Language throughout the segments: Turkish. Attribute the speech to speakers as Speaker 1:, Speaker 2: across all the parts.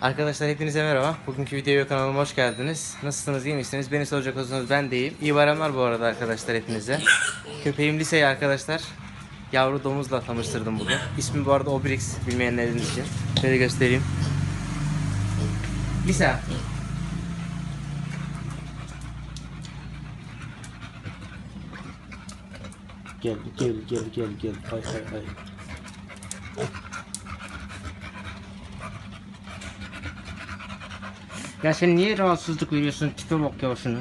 Speaker 1: Arkadaşlar hepinize merhaba. Bugünkü videoya kanalıma hoş geldiniz. Nasılsınız, iyi misiniz? Beni soracak olursanız ben de iyiyim. İyi bayramlar bu arada arkadaşlar hepinize. Köpeğim Lise'yi arkadaşlar yavru domuzla tanıştırdım bugün. İsmi bu arada Obrix bilmeyenleriniz için. Şöyle göstereyim. Lisa. Gel gel gel gel gel. Ay ay ay. Ya sen niye rahatsızlık veriyorsun? Tipe bak ya şunu.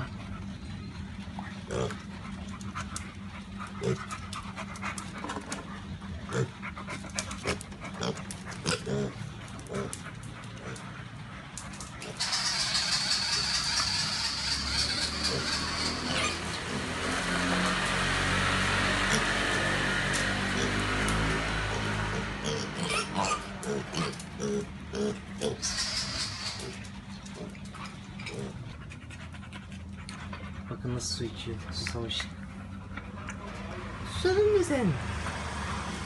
Speaker 1: Bakın içiyor. Susamış. Susadın mı sen?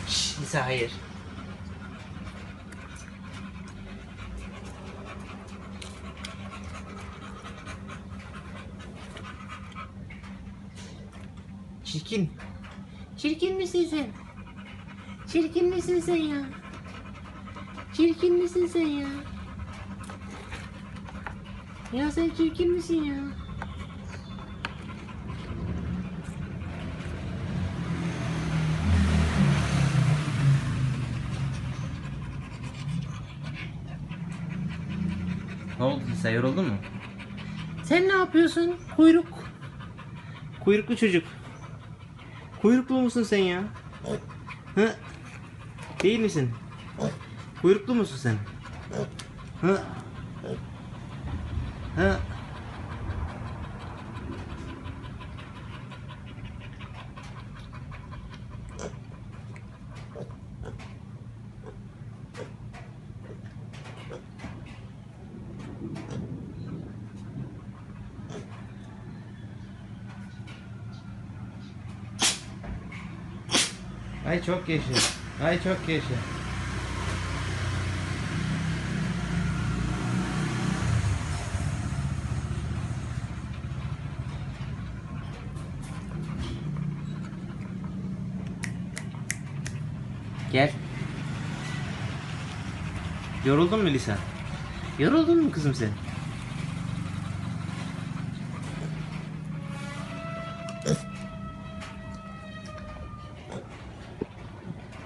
Speaker 1: Şşş Nisa hayır. Çirkin. Çirkin misin sen? Çirkin misin sen ya? Çirkin misin sen ya? Ya sen çirkin misin ya? Sen yoruldun mu? Sen ne yapıyorsun? Kuyruk. Kuyruklu çocuk. Kuyruklu musun sen ya? Hı? Değil misin? Kuyruklu musun sen? Hı? Hı? Ay çok yaşa. Ay çok yaşa. Gel. Yoruldun mu Lisa? Yoruldun mu kızım sen?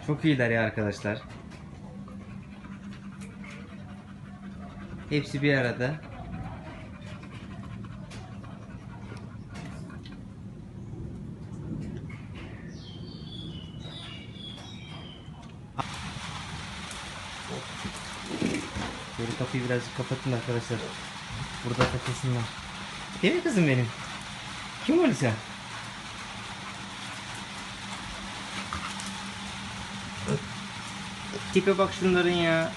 Speaker 1: Çok iyiler ya arkadaşlar. Hepsi bir arada. Böyle kapıyı birazcık kapatın arkadaşlar. Burada takılsınlar. Değil mi kızım benim? Kim o Lisa? Tipe bak şunların ya.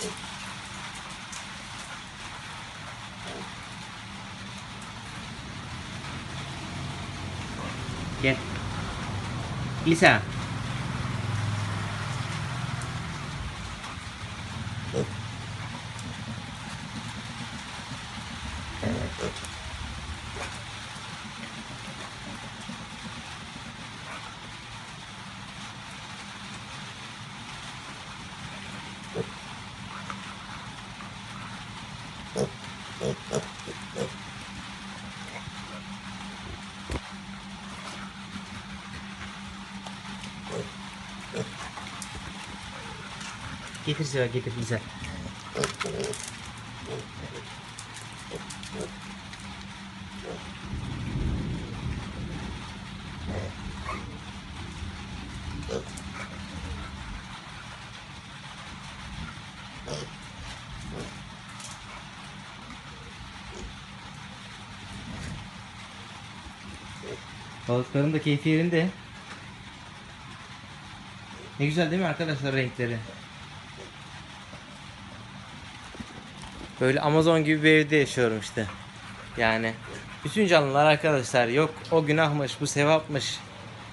Speaker 1: Gel. Lisa. Getir Sıra getir Lisa. Balıkların da keyfi yerinde. Ne güzel değil mi arkadaşlar renkleri? Böyle Amazon gibi bir evde yaşıyorum işte. Yani bütün canlılar arkadaşlar yok o günahmış bu sevapmış.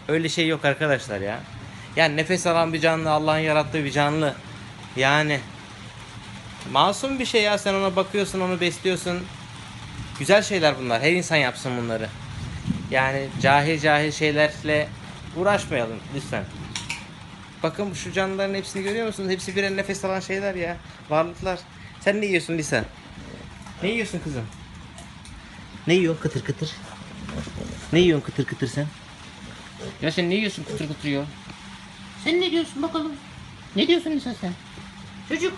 Speaker 1: Öyle şey yok arkadaşlar ya. Yani nefes alan bir canlı Allah'ın yarattığı bir canlı. Yani masum bir şey ya sen ona bakıyorsun onu besliyorsun. Güzel şeyler bunlar. Her insan yapsın bunları. Yani cahil cahil şeylerle uğraşmayalım lütfen. Bakın şu canlıların hepsini görüyor musunuz? Hepsi birer nefes alan şeyler ya. Varlıklar. Sen ne yiyorsun Lisa? Ne yiyorsun kızım? Ne yiyorsun kıtır kıtır? Ne yiyorsun kıtır kıtır sen? Ya sen ne yiyorsun kıtır kıtır ya? Sen ne diyorsun bakalım? Ne diyorsun Lisa sen? Çocuk.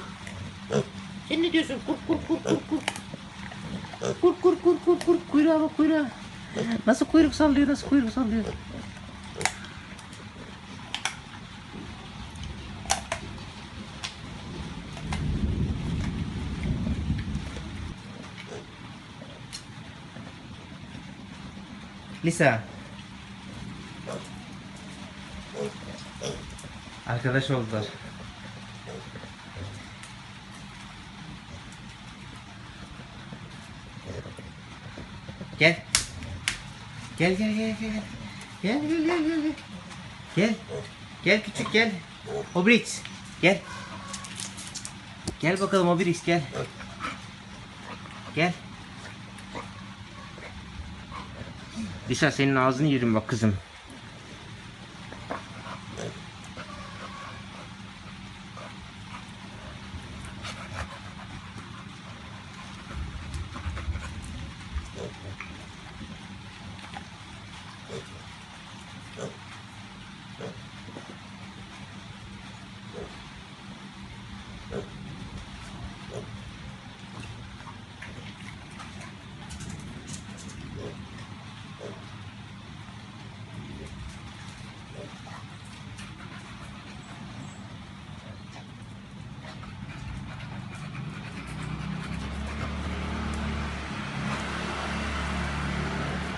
Speaker 1: Sen ne diyorsun? Kur kur kur kur kur. Kur kur kur kur kur. Kuyruğa bak kuyruğa. Nasıl kuyruk sallıyor nasıl kuyruk sallıyor. Lisa. Arkadaş oldular. Gel. Gel gel gel gel. Gel gel gel gel. Gel. Gel. Küçük gel. Obrix. Gel. Gel bakalım Obrix gel. Gel. Lisa senin ağzını yerim bak kızım.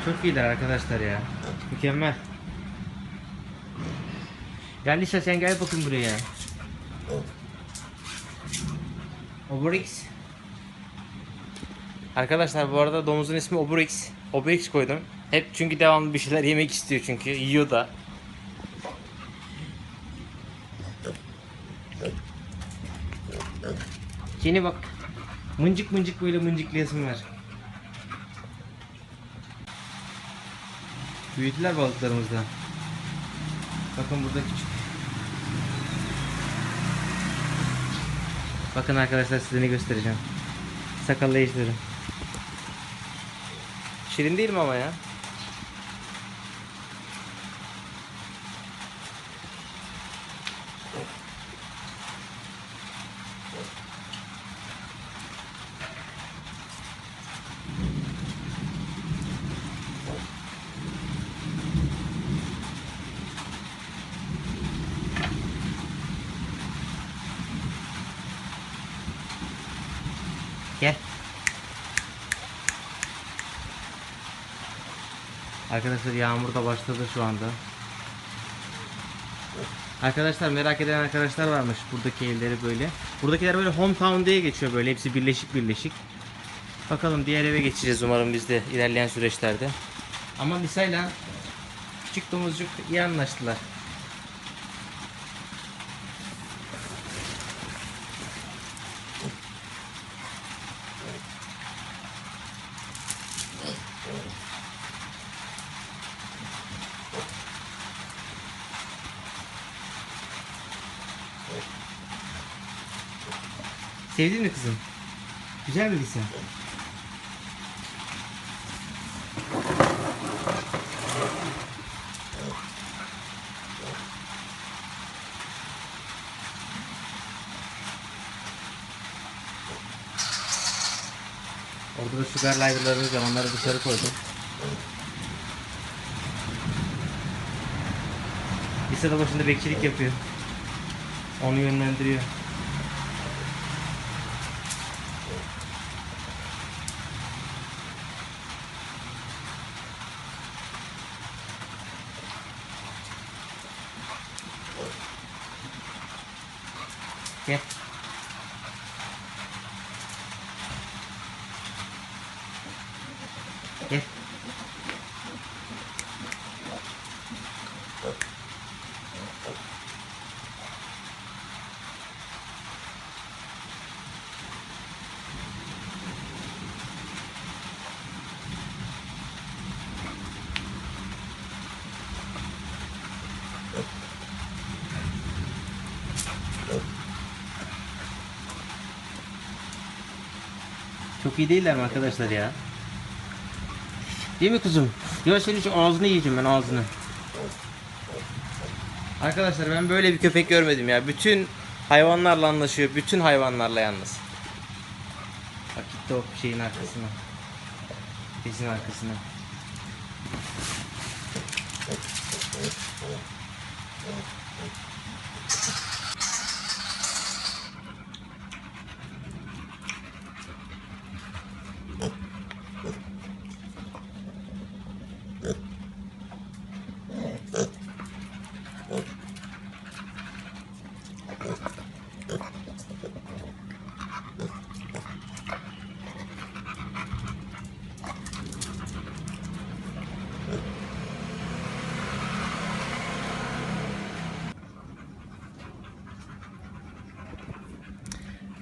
Speaker 1: Çok iyiler arkadaşlar ya. Mükemmel. Gel Lisa sen gel bakın buraya. Obrix. Arkadaşlar bu arada domuzun ismi Obrix. Obrix koydum. Hep çünkü devamlı bir şeyler yemek istiyor çünkü. Yiyor da. Yeni bak. Mıncık mıncık böyle mıncıklayasın var. Büyüdüler balıklarımız da. Bakın burada küçük. Bakın arkadaşlar size ne göstereceğim. Sakallı ejderim. Şirin değil mi ama ya? Gel. Arkadaşlar yağmur da başladı şu anda. Arkadaşlar merak eden arkadaşlar varmış buradaki evleri böyle. Buradakiler böyle hometown diye geçiyor böyle hepsi birleşik birleşik. Bakalım diğer eve geçeceğiz umarım biz de ilerleyen süreçlerde. Ama Lisa'yla küçük domuzcuk iyi anlaştılar. Sevdin mi kızım? Güzel mi Lisa? Orada da sugar libra'larımız var. Onları dışarı koydum. Lisa da başında bekçilik yapıyor. Onu yönlendiriyor. Gel. Gel. Çok iyi değiller mi arkadaşlar ya? Değil mi kuzum? Ya senin şu ağzını yiyeceğim ben ağzını. Arkadaşlar ben böyle bir köpek görmedim ya. Bütün hayvanlarla anlaşıyor. Bütün hayvanlarla yalnız. Bak gitti o şeyin arkasına. Bezin arkasına.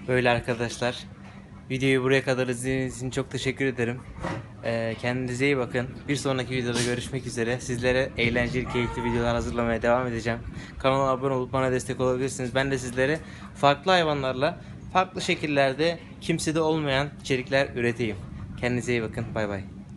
Speaker 1: Böyle arkadaşlar. Videoyu buraya kadar izlediğiniz için çok teşekkür ederim. Ee, kendinize iyi bakın. Bir sonraki videoda görüşmek üzere. Sizlere eğlenceli, keyifli videolar hazırlamaya devam edeceğim. Kanala abone olup bana destek olabilirsiniz. Ben de sizlere farklı hayvanlarla, farklı şekillerde kimsede olmayan içerikler üreteyim. Kendinize iyi bakın. Bay bay.